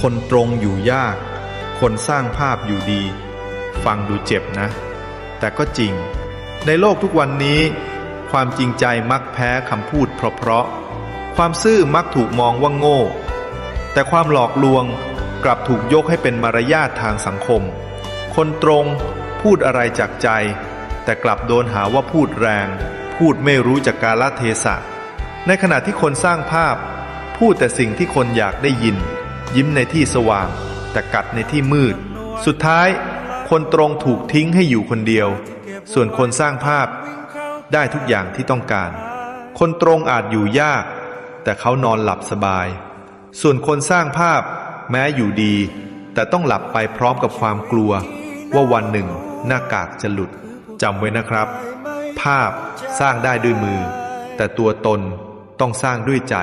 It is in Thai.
คนตรงอยู่ยาก คนสร้างภาพอยู่ดี ฟังดูเจ็บนะ แต่ก็จริง ในโลกทุกวันนี้ ความจริงใจมักแพ้คำพูดเพราะๆ ความซื่อมักถูกมองว่าโง่ แต่ความหลอกลวงกลับถูกยกให้เป็นมารยาททางสังคม คนตรงพูดอะไรจากใจ แต่กลับโดนหาว่าพูดแรง พูดไม่รู้จักกาลเทศะ ในขณะที่คนสร้างภาพ พูดแต่สิ่งที่คนอยากได้ยิน ยิ้มในที่สว่าง แต่กัดในที่มืด สุดท้าย คนตรงถูกทิ้งให้อยู่คนเดียว ส่วนคนสร้างภาพได้ทุกอย่างที่ต้องการ คนตรงอาจอยู่ยาก แต่เขานอนหลับสบาย ส่วนคนสร้างภาพแม้อยู่ดี แต่ต้องหลับไปพร้อมกับความกลัว ว่าวันหนึ่ง หน้ากากจะหลุดจำไว้นะครับ ภาพสร้างได้ด้วยมือ แต่ตัวตนต้องสร้างด้วยใจ